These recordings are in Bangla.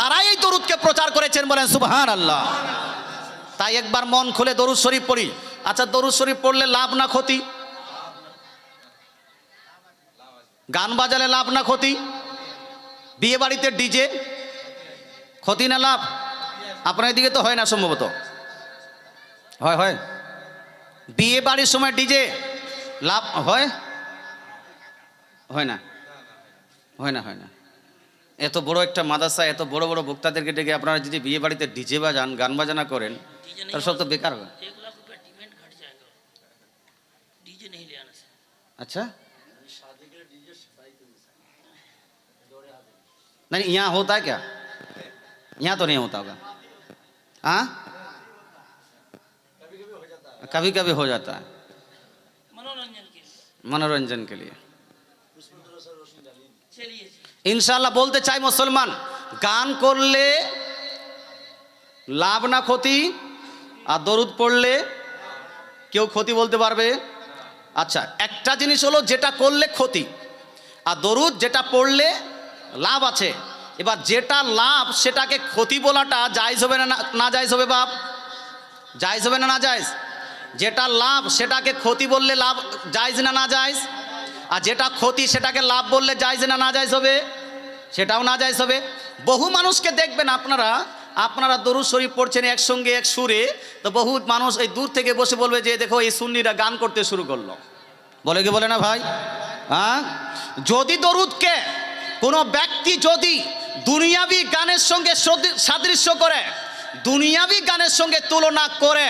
তারাই এই দরুদকে প্রচার করেছেন বলেন সুবহান আল্লাহ তাই একবার মন খুলে দরুদ শরীফ পড়ি। আচ্ছা দরুদ শরীফ পড়লে লাভ না ক্ষতি? গান বাজালে লাভ না ক্ষতি? বিয়ে বাড়িতে ডিজে? ক্ষতি না লাভ? আপনার দিকে তো হয় না সম্ভবত। হয় হয়। বিয়ে বাড়ির সময় ডিজে? লাভ, হয়? হয় না। হয় না হয় না। এত বড় একটা মাদাসা এত বড় বড় বক্তাদেরকে ডেকে আপনারা যদি বিয়ে বাড়িতে ডিজে বাজান গান বাজানা করেন डीजे नहीं তাহলে সব তো বেকার হবে एक लाख रुपया डिमांड घट जाएगा डीजे नहीं ले आना से अच्छा नहीं यहाँ होता है क्या यहाँ तो नहीं होता होगा हाँ कभी कभी हो जाता है मनोरंजन के लिए मनोरंजन के लिए चलिए जी ইনশাল্লাহ বলতে চাই মুসলমান, গান করলে লাভ না ক্ষতি আর দরুদ পড়লে কেউ ক্ষতি বলতে পারবে? আচ্ছা একটা জিনিস হলো যেটা করলে ক্ষতি আর দরুদ যেটা পড়লে লাভ আছে। এবার যেটা লাভ সেটাকে ক্ষতি বলাটা জায়জ হবে না, না- জায়জ হবে বাপ? জায়জ হবে না না জায়জ? যেটা লাভ সেটাকে ক্ষতি বললে লাভ জায়জ না না জায়জ? আর যেটা ক্ষতি সেটাকে লাভ বললে জায়জ না না জায়জ হবে? সেটাও না জায়জ হবে। বহু মানুষকে দেখবেন আপনারা আপনারা দরুদ শরীফ পড়ছেন একসঙ্গে এক সুরে, তো বহু মানুষ এই দূর থেকে বসে বলবে যে, দেখো, এই সুন্নিরা গান করতে শুরু করল। বলে কি বলে না ভাই? হ্যাঁ? যদি দরুদকে কোনো ব্যক্তি যদি দুনিয়াবি গানের সঙ্গে সাদৃশ্য করে, দুনিয়াবি গানের সঙ্গে তুলনা করে,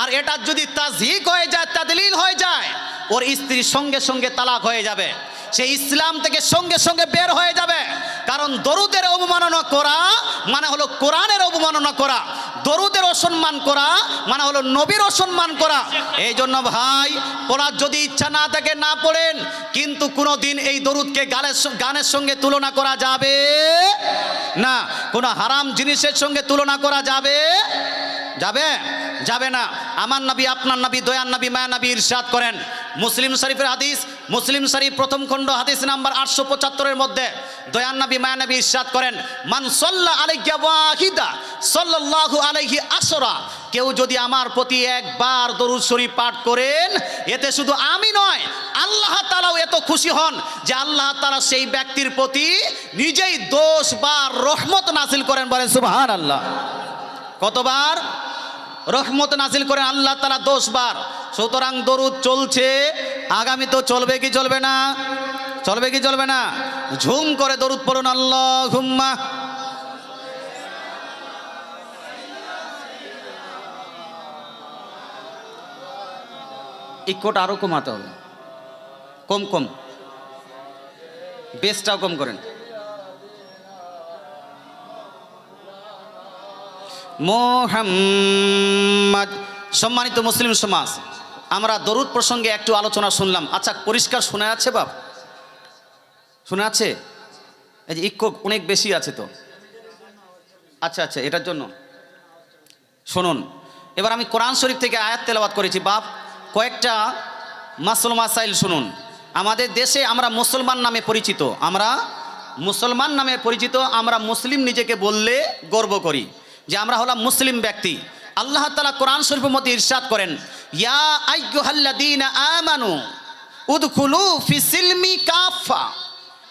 আর এটা যদি তাজহিক হয়ে যায়, তাদলিল হয়ে যায় ওর স্ত্রীর সঙ্গে সঙ্গে তালাক হয়ে যাবে। সে ইসলাম থেকে সঙ্গে সঙ্গে বের হয়ে যাবে। কারণ দরুদের অবমাননা করা মানে হলো কোরআনের অবমাননা করা। দরুদের অসম্মান করা মানে হলো নবীর অসম্মান করা। এই জন্য ভাই, পড়ার যদি ইচ্ছা না থাকে না পড়েন, কিন্তু কোনো দিন এই দরুদকে গানের গানের সঙ্গে তুলনা করা যাবে না। কোনো হারাম জিনিসের সঙ্গে তুলনা করা যাবে যাবে? যাবে না। আমার নবী, আপনার নবী দয়ান নবী মায়া নবী ইরশাদ করেন। মুসলিম শরীফের হাদিস, মুসলিম শরীফ প্রথম খণ্ড হাদিস নাম্বার আটশো পঁচাত্তরের মধ্যে দয়ান নবী মায়া নবী ইরশাদ করেন, মান সল্লা আলাইয়া ওয়াহিদা, সাল্লাল্লাহু আলাইহি আসরা। কেউ যদি আমার প্রতি একবার দরুদ শরীফ পাঠ করেন, এতে শুধু আমি নয়, আল্লাহ তালাও এত খুশি হন যে আল্লাহ তালা সেই ব্যক্তির প্রতি নিজেই দোষ বা রহমত নাসিল করেন বলেন সুবহান আল্লাহ কতবার? রহমত নাসিল করেন আল্লাহ তালা দোষ বার সুতরাং দরুদ চলছে, আগামী তো চলবে কি চলবে না? চলবে কি চলবে না? ঝুম করে দরুদ পড়ুন আল্লাহ হুম্মা ইকোটা আরও কমাতে হবে। কম কম। বেসটাও কম করেন। মোহাম্মদ। সম্মানিত মুসলিম সমাজ, আমরা দরুদ প্রসঙ্গে একটু আলোচনা শুনলাম। আচ্ছা পরিষ্কার শোনা যাচ্ছে বাপ? শোনা আছে এই যে ইক্কো অনেক বেশি আছে তো। আচ্ছা আচ্ছা এটার জন্য। শুনুন, এবার আমি কোরআন শরীফ থেকে আয়াত তেলাবাদ করেছি। বাপ, কয়েকটা মাসুল মাসাইল শুনুন। আমাদের দেশে আমরা মুসলমান নামে পরিচিত। আমরা মুসলমান নামে পরিচিত, আমরা মুসলিম নিজেকে বললে গর্ব করি। যে আমরা হলাম মুসলিম ব্যক্তি। আল্লাহ তালা কোরআন শরীফের মধ্যে ইরশাদ করেন, ইয়া কাফা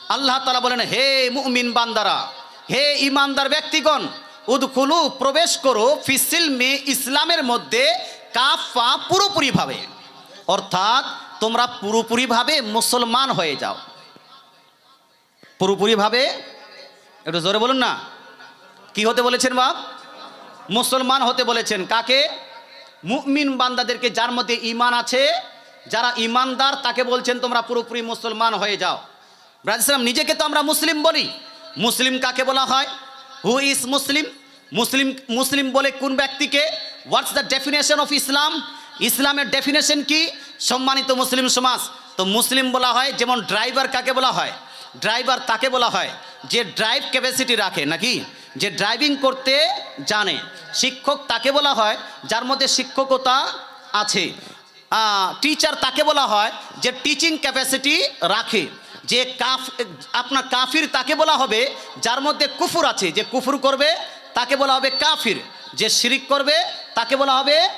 আল্লাহ তালা বলেন, হে মুমিন বান্দারা, হে ইমানদার ব্যক্তিগণ, উদখুলু, প্রবেশ করো ফিসিলমে ইসলামের মধ্যে কাফা পুরোপুরিভাবে। অর্থাৎ তোমরা পুরোপুরিভাবে মুসলমান হয়ে যাও। পুরোপুরিভাবে? একটু জোরে বলুন না। কি হতে বলেছেন বাপ? মুসলমান হতে বলেছেন, কাকে? মুমিন বান্দাদেরকে যার মধ্যে ইমান আছে, যারা ইমানদার তাকে বলছেন, তোমরা পুরোপুরি মুসলমান হয়ে যাও। ব্রাজিসাম নিজেকে তো আমরা মুসলিম বলি। মুসলিম কাকে বলা হয়? হু ইজ মুসলিম মুসলিম মুসলিম বলে কোন ব্যক্তিকে? What's the definition of Islam ইসলামের ডেফিনেশন কি? সম্মানিত মুসলিম সমাজ। তো মুসলিম বলা হয়, যেমন ড্রাইভার কাকে বলা হয়? ড্রাইভার তাকে বলা হয়, যে ড্রাইভ ক্যাপাসিটি রাখে, নাকি? যে ড্রাইভিং করতে জানে। শিক্ষক তাকে বলা হয়, যার মধ্যে শিক্ষকতা আছে। টিচার তাকে বলা হয় যে টিচিং ক্যাপাসিটি রাখে। যে কাফ, আপনার কাফির তাকে বলা হবে, যার মধ্যে কুফুর আছে। যে কুফুর করবে, তাকে বলা হবে কাফির। যে শিরিক করবে, তাকে বলা হবে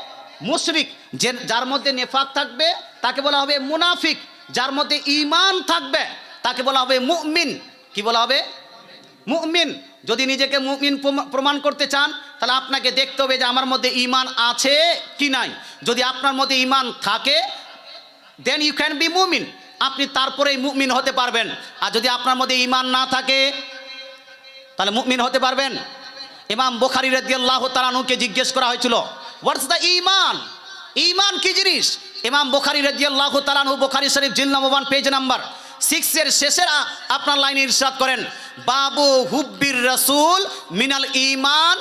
মুশরিক। যে, যার মধ্যে নেফাক থাকবে, তাকে বলা হবে মুনাফিক। যার মধ্যে ইমান থাকবে, তাকে বলা হবে মুমিন। কি বলা হবে? মুমিন। যদি নিজেকে মুমিন প্রমা- প্রমাণ করতে চান, তাহলে আপনাকে দেখতে হবে যে আমার মধ্যে ইমান আছে কি নাই। যদি আপনার মধ্যে ইমান থাকে দেন ইউ ক্যান বি মুমিন। আপনি তারপরেই মুমিন হতে পারবেন। আর যদি আপনার মধ্যে ইমান না থাকে, তাহলে মুমিন হতে পারবেন। ইমাম বোখারি রাদিয়াল্লাহ তালানুকে জিজ্ঞেস করা হয়েছিল হোয়াটস দ্য ইমান ইমান কি জিনিস? ইমাম বোখারি রাদিয়াল্লাহ তালানহু বোখারি শরীফ জিল নম্বর পেজ নাম্বার সিক্সের শেষের আপনার লাইনে ইরশাদ করেন। বাবু হুব্বির রসুল মিনাল ইমান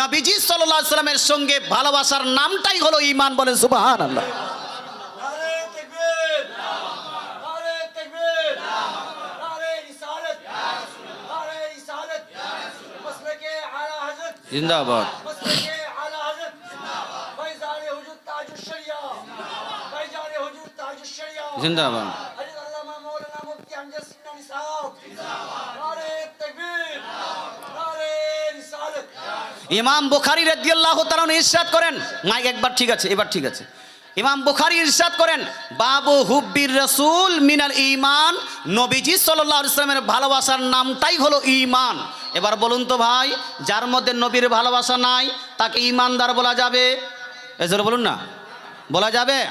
নবীজি সাল্লাহ সাল্লামের সঙ্গে ভালোবাসার নামটাই হলো ইমান বলে সুবাহান আল্লাহ জিন্দাবাদ। জিন্দাবাদ। ইমাম বুখারি রাদিয়াল্লাহু তাআলা ইরশাদ করেন, মাইক একবার ঠিক আছে, এবার ঠিক আছে। ইমাম বুখারি ইরশাদ করেন, বাবু হুব্বির রাসূল মিনাল ঈমান, নবীজি সাল্লাল্লাহু আলাইহি সাল্লামের ভালোবাসার নামটাই হলো ঈমান। এবার বলুন তো ভাই, যার মধ্যে নবীর ভালোবাসা নাই, তাকে ঈমানদার বলা যাবে? এজন্য বলুন না। বলা যাবে?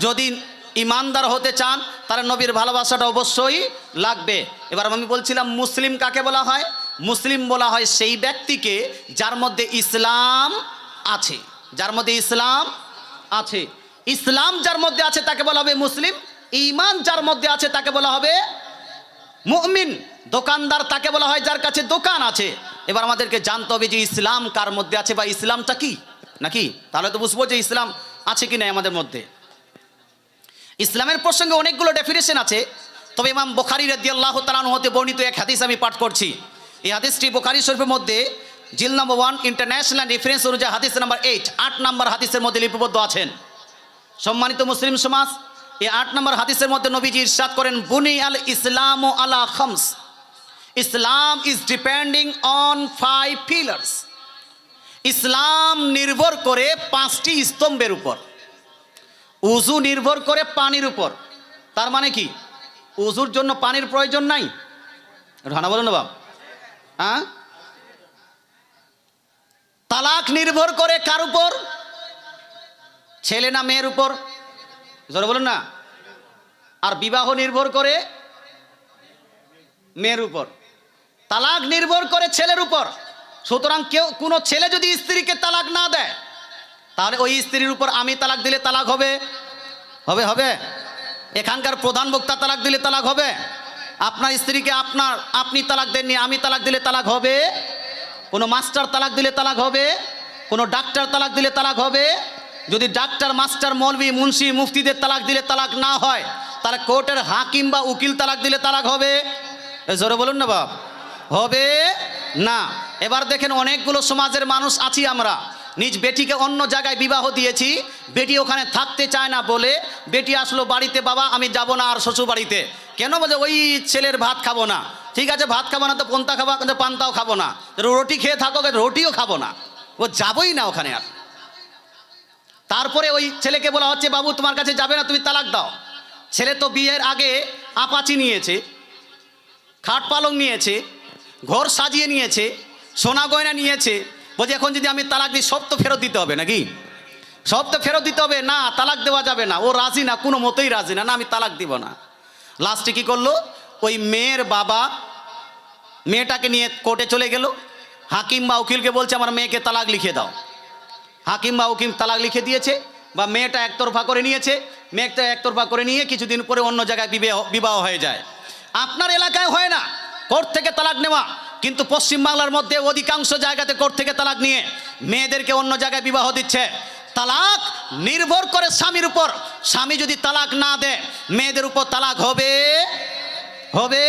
যদি ইমানদার হতে চান, তাহলে নবীর ভালোবাসাটা অবশ্যই লাগবে। এবার আমি বলছিলাম, মুসলিম কাকে বলা হয়? মুসলিম বলা হয় সেই ব্যক্তিকে যার মধ্যে ইসলাম আছে। যার মধ্যে ইসলাম আছে। ইসলাম যার মধ্যে আছে তাকে বলা হবে মুসলিম ইমান যার মধ্যে আছে তাকে বলা হবে মুমিন। দোকানদার তাকে বলা হয় যার কাছে দোকান আছে। এবার আমাদেরকে জানতে হবে যে ইসলাম কার মধ্যে আছে বা ইসলামটা কি? নাকি? তাহলে তো বুঝব যে ইসলাম আছে কি নাই আমাদের মধ্যে। ইসলামের প্রসঙ্গে অনেকগুলো ডেফিনেশন আছে। তবে ইমাম বোখারি রাদি আল্লাহ তালান হতে বর্ণিত এক হাদিস আমি পাঠ করছি। এই হাদিসটি বোখারি শরীফের মধ্যে জিল নাম্বার ওয়ান, ইন্টারন্যাশনাল রেফারেন্স অনুযায়ী হাদিস নাম্বার এইট, আট নাম্বার হাদিসের মধ্যে লিপিবদ্ধ আছেন। সম্মানিত মুসলিম সমাজ, এই আট নম্বর হাদিসের মধ্যে নবীজি ইরশাদ করেন, বুনি আল ইসলাম ও আলা খামস। Islam is depending on five pillars ইসলাম নির্ভর করে পাঁচটি স্তম্ভের উপর। উজু নির্ভর করে পানির উপর। তার মানে কি? উজুর জন্য পানির প্রয়োজন নাই। রানা বলুন বাব হ্যাঁ? তালাক নির্ভর করে কার উপর? ছেলে না মেয়ের উপর? জোরে বলুন না। আর বিবাহ নির্ভর করে মেয়ের উপর। তালাক নির্ভর করে ছেলের উপর। সুতরাং কেউ, কোনো ছেলে যদি স্ত্রীকে তালাক না দেয়, তাহলে ওই স্ত্রীর উপর আমি তালাক দিলে তালাক হবে? হবে হবে। এখানকার প্রধান বক্তা তালাক দিলে তালাক হবে? আপনার স্ত্রীকে আপনার, আপনি তালাক দেননি, আমি তালাক দিলে তালাক হবে? কোনো মাস্টার তালাক দিলে তালাক হবে? কোনো ডাক্তার তালাক দিলে তালাক হবে? যদি ডাক্তার, মাস্টার, মৌলভী, মুন্সি, মুফতিদের তালাক দিলে তালাক না হয়, তাহলে কোর্টের হাকিম বা উকিল তালাক দিলে তালাক হবে? জোরে বলুন না বাপ। হবে না। এবার দেখেন অনেকগুলো সমাজের মানুষ আছি আমরা। নিজ বেটিকে অন্য জায়গায় বিবাহ দিয়েছি। বেটি ওখানে থাকতে চায় না বলে বেটি আসলো বাড়িতে, বাবা, আমি যাব না আর শ্বশুর বাড়িতে কেন বলে, ওই ছেলের ভাত খাব না। ঠিক আছে, ভাত খাব না তো পন্তা খাব কিন্তু পান্তাও খাব না। রুটি খেয়ে থাকো রুটিও খাব না। ও যাবই না ওখানে আর। তারপরে ওই ছেলেকে বলা হচ্ছে, বাবু, তোমার কাছে যাবে না, তুমি তালাক দাও। ছেলে তো বিয়ের আগে আপাচি নিয়েছে, খাট পালং নিয়েছে, ঘর সাজিয়ে নিয়েছে, সোনা গয়না নিয়েছে বলছে, এখন যদি আমি তালাক দিই, সব তো ফেরত দিতে হবে নাকি? সব তো ফেরত দিতে হবে। না, তালাক দেওয়া যাবে না। ও রাজি না? কোনো মতেই রাজি না। না, আমি তালাক দিব না। লাস্টে কি করল? ওই মেয়ের বাবা মেয়েটাকে নিয়ে কোর্টে চলে গেল। হাকিম বা উকিলকে বলছে, আমার মেয়েকে তালাক লিখে দাও। হাকিম বা উকিম তালাক লিখে দিয়েছে বা মেয়েটা একতরফা করে নিয়েছে। মেয়েটা একতরফা করে নিয়ে কিছুদিন পরে অন্য জায়গায় বিবাহ বিবাহ হয়ে যায়। আপনার এলাকায় হয় না। কোর্ট থেকে তালাক নেওয়া। কিন্তু পশ্চিমবাংলার মধ্যে অধিকাংশ জায়গাতে কোর্ট থেকে তালাক নিয়ে মেয়েদেরকে অন্য জায়গায় বিবাহ দিচ্ছে। তালাক নির্ভর করে স্বামীর উপর। স্বামী যদি তালাক না দেয়, মেয়েদের উপর তালাক হবে? হবে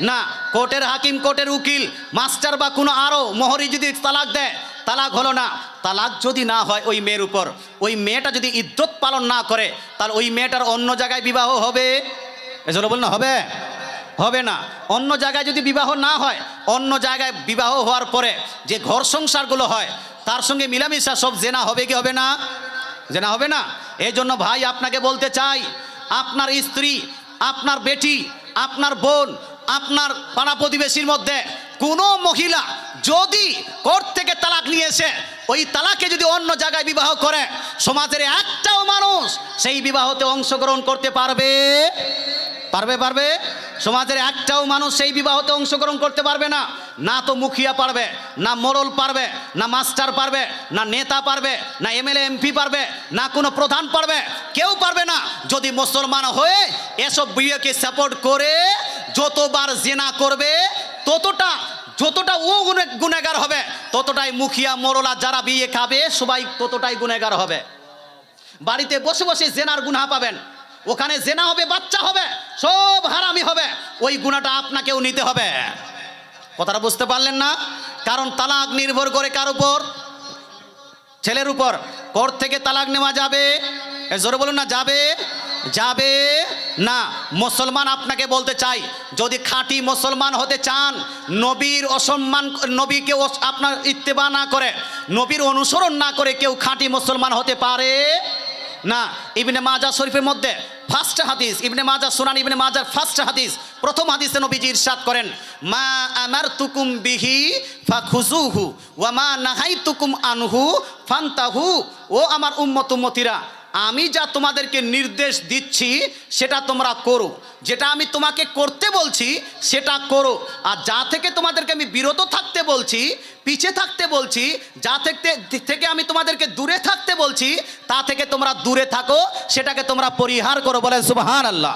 না। কোর্টের হাকিম, কোর্টের উকিল, মাস্টার বা কোনো আরও মোহরি যদি তালাক দেয়, তালাক হলো না। তালাক যদি না হয় ওই মেয়ের উপর। ওই মেয়েটা যদি ইদ্যত পালন না করে, তাহলে ওই মেয়েটার অন্য জায়গায় বিবাহ হবে? এজন্য বল না, হবে? হবে না। অন্য জায়গায় যদি বিবাহ না হয়, অন্য জায়গায় বিবাহ হওয়ার পরে যে ঘর সংসারগুলো হয়, তার সঙ্গে মিলামিশা সব জেনা হবে কি হবে না? জেনা হবে না? এই জন্য ভাই, আপনাকে বলতে চাই, আপনার স্ত্রী, আপনার বেটি, আপনার বোন, আপনার পাড়া প্রতিবেশীর মধ্যে কোনো মহিলা যদি কোর্ট থেকে তালাক নিয়ে এসে ওই তালাকে যদি অন্য জায়গায় বিবাহ করে, সমাজের একটাও মানুষ সেই বিবাহতে অংশগ্রহণ করতে পারবে? পারবে পারবে? সমাজের একটাও মানুষ সেই বিবাহতে অংশগ্রহণ করতে পারবে না। না তো মুখিয়া পারবে, না মোরল পারবে, না মাস্টার পারবে, না নেতা পারবে, না এমএলএ, এমপি পারবে, না কোনো প্রধান পারবে, কেউ পারবে না। যদি মুসলমান হয়ে এসব বিয়েকে সাপোর্ট করে যতবার জেনা করবে, ততটা, যতটা ও গুনে গুনেগার হবে, ততটাই মুখিয়া মোরলা যারা বিয়ে খাবে, সবাই ততটাই গুনেগার হবে। বাড়িতে বসে বসে জেনার গুনা পাবেন। ওখানে জেনা হবে, বাচ্চা হবে, সব হারামি হবে। ওই গুণাটা আপনাকেও নিতে হবে। কথাটা বুঝতে পারলেন না? কারণ তালাক নির্ভর করে কার উপর? ছেলের উপর। কোর্ট থেকে তালাক নেওয়া যাবে? জোরে বলুন না, যাবে? যাবে না। মুসলমান আপনাকে বলতে চাই, যদি খাঁটি মুসলমান হতে চান, নবীর অসম্মান, নবীকে আপনার ইত্তেবা না করে, নবীর অনুসরণ না করে কেউ খাঁটি মুসলমান হতে পারে? না, ইবনে মাজা শরীফের মধ্যে ফার্স্ট হাদিস, ইবনে মাজা সোনান, ইবনে মাজার ফার্স্ট হাদিস, প্রথম হাদিসে নবীজি ইরশাদ করেন, মা আমার তুকুম বিহি ফা খুজুহু ওয়া মা নাহাই তুকুম আনহু ফান্তাহু, ও আমার উম্মত উম্মতিরা আমি যা তোমাদেরকে নির্দেশ দিচ্ছি, সেটা তোমরা করো। যেটা আমি তোমাকে করতে বলছি, সেটা করো। আর যা থেকে তোমাদেরকে আমি বিরত থাকতে বলছি, পিছে থাকতে বলছি, যা থেকে থেকে আমি তোমাদেরকে দূরে থাকতে বলছি, তা থেকে তোমরা দূরে থাকো, সেটাকে তোমরা পরিহার করো বলেন সুবাহান আল্লাহ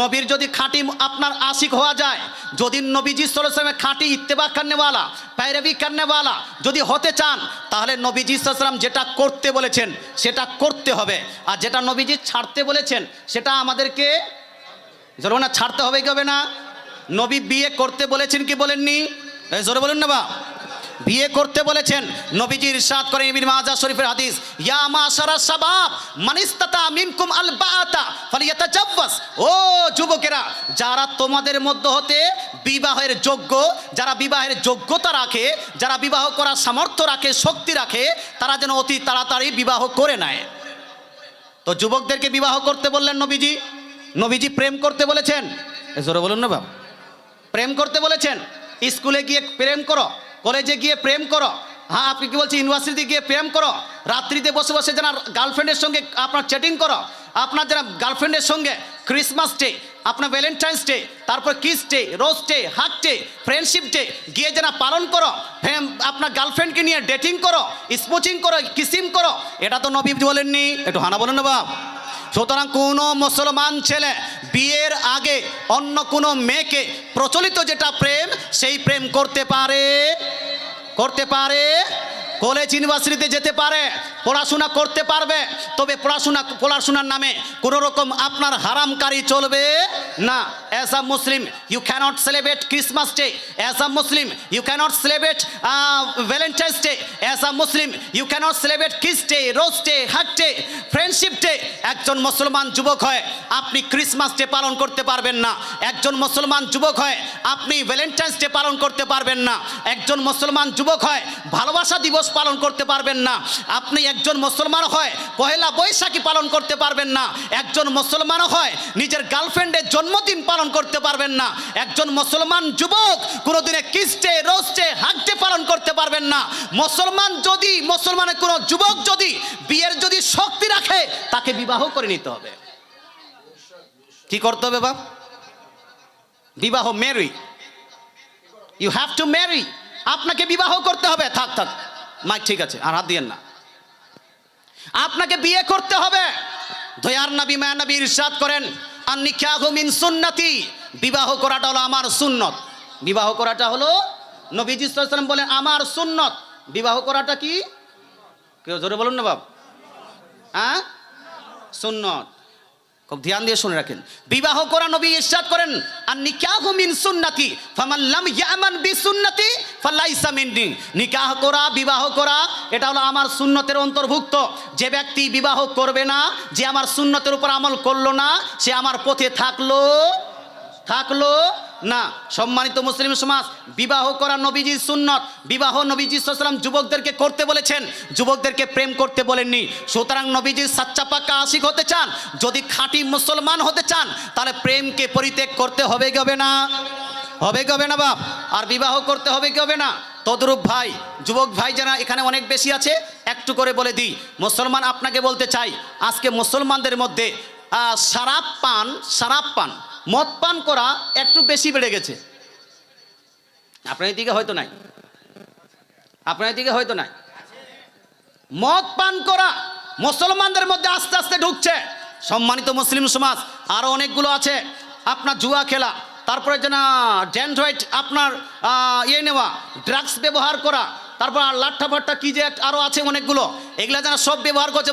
নবীর যদি খাঁটি আপনার আশিক হওয়া যায়, যদি নবীজি সাল্লামে খাঁটি ইত্তেবা কান্নেওয়ালা পায়রাবি কান্নেওয়ালা যদি হতে চান, তাহলে নবীজি সাল্লাম যেটা করতে বলেছেন, সেটা করতে হবে। আর যেটা নবীজি ছাড়তে বলেছেন, সেটা আমাদেরকে জোরে না, ছাড়তে হবে কি হবে না? নবী বিয়ে করতে বলেছেন কি বলেননি? জোরে বলুন না বা। বিয়ে করতে বলেছেন, নবীজি ইরশাদ করেন মাজাহ শরীফের হাদিস, ইয়া মাশারা শাবাব মানিস্তাতা মিনকুম আল ফালিয়াতাজাওয়াজ ও যুবকেরা, যারা তোমাদের মধ্য হতে বিবাহের যোগ্য, যারা বিবাহের যোগ্যতা রাখে, যারা বিবাহ করার সামর্থ্য রাখে, শক্তি রাখে, তারা যেন অতি তাড়াতাড়ি বিবাহ করে নেয়। তো যুবকদেরকে বিবাহ করতে বললেন নবীজি। নবীজি প্রেম করতে বলেছেন। জোরে বলুন না বাবা প্রেম করতে বলেছেন। স্কুলে গিয়ে প্রেম করো, কলেজে গিয়ে প্রেম করো। হ্যাঁ আপনি কি বলছেন? ইউনিভার্সিটিতে গিয়ে প্রেম করো। রাত্রিতে বসে বসে যারা গার্লফ্রেন্ডের সঙ্গে আপনার চ্যাটিং করো। আপনার যারা গার্লফ্রেন্ডের সঙ্গে ক্রিসমাস ডে আপনার ভ্যালেন্টাইন্স ডে তারপর kiss day rose day hug day friendship day গিয়ে যারা পালন করো হ্যাঁ আপনার গার্লফ্রেন্ডকে নিয়ে ডেটিং করো স্পোচিং করো কিসিম করো, এটা তো নবী বলেননি, একটু হানা বলেন না সুতরাং কোনো মুসলমান ছেলে বিয়ের আগে অন্য কোনো মেয়েকে প্রচলিত যেটা প্রেম, সেই প্রেম করতে পারে করতে পারে কলেজ ইউনিভার্সিটিতে যেতে পারে, পড়াশোনা করতে পারবে, তবে পড়াশোনা, পড়াশোনার নামে কোনো রকম আপনার হারামকারী চলবে না। As a Muslim you can't celebrate Christmas day as a Muslim you can't celebrate Valentine's day as a Muslim you can't celebrate kiss day rose day hug day friendship day একজন মুসলমান যুবক হয়, আপনি ক্রিসমাস ডে পালন করতে পারবেন না। একজন মুসলমান যুবক হয়, আপনি ভ্যালেন্টাইন্স ডে পালন করতে পারবেন না। একজন মুসলমান যুবক হয়, ভালোবাসা দিবস পালন করতে পারবেন না। আপনি একজন মুসলমান হয়, পহেলা বৈশাখী পালন করতে পারবেন না। একজন মুসলমান হয়, নিজের গার্লফ্রেন্ডের জন্মদিন পালন করতে পারবেন না। একজন মুসলমান যুবক কোনোদিনে কিস্টে, রোস্টে হাকটে পালন করতে পারবেন না। মুসলমান যদি, মুসলমানের কোনো যুবক যদি বিয়ের যদি শক্তি রাখে, তাকে বিবাহ করে নিতে হবে। কি করতে হবে বাপ? বিবাহ marry you have to marry আপনাকে বিবাহ করতে হবে। থাক থাক। মাইক ঠিক আছে, আর হাত দিয়েন না। আপনাকে বিয়ে করতে হবে। দয়ার নবী, মায়া নবী ইরশাদ করেন আর নিকাহ মিন সুন্নতি, বিবাহ করাটা হলো আমার সুন্নত। বিবাহ করাটা হলো নবীজি ওয়াসাল্লাম বলেন, আমার সুন্নত। বিবাহ করাটা কি? কেউ জোরে বলুন না বাব হ্যাঁ? সুন্নত। খুব ধ্যান দিয়ে শুনে রাখেন। বিবাহ করা নবী ইরশাদ করেন, আর নিকাহ মিন সুন্নতি, ফামান লাম ইয়ামান বি সুন্নতি ফালাইসা মিন্নি। নিকাহ করা, বিবাহ করা, এটা হলো আমার সুন্নতের অন্তর্ভুক্ত। যে ব্যক্তি বিবাহ করবে না, যে আমার সুন্নতের উপর আমল করল না, সে আমার পথে থাকল থাকল না, সম্মানিত মুসলিম সমাজ, বিবাহ করা নবীজির সুন্নত, বিবাহ নবীজি সাল্লাম যুবকদেরকে করতে বলেছেন, যুবকদেরকে প্রেম করতে বলেননি। সুতরাং নবীজির সাচ্চা পাক্কা আশিক হতে চান, যদি খাঁটি মুসলমান হতে চান, তাহলে প্রেমকে পরিত্যাগ করতে হবে হবে না? হবে গবে না বাপ? আর বিবাহ করতে হবে হবে না? তদরূপ ভাই, যুবক ভাই যারা এখানে অনেক বেশি আছে, একটু করে বলে দিই। মুসলমান আপনাকে বলতে চাই, আজকে মুসলমানদের মধ্যে শারাপ পান শারাপ পান। মদ পান করা একটু বেশি বেড়ে গেছে। আপনার দিকে হয়তো নাই। আপনার দিকে হয়তো নাই। মদ পান করা মুসলমানদের মধ্যে আস্তে আস্তে ঢুকছে। সম্মানিত মুসলিম সমাজ আরও অনেকগুলো আছে। আপনার জুয়া খেলা, তারপরে যেন ড্যান্ড্রয়েড আপনার ইয়ে নেওয়া ড্রাগস ব্যবহার করা, তারপর লাট্টা ফাট্টা কী যে আরও আছে অনেকগুলো, এগুলা যেন সব ব্যবহার করছে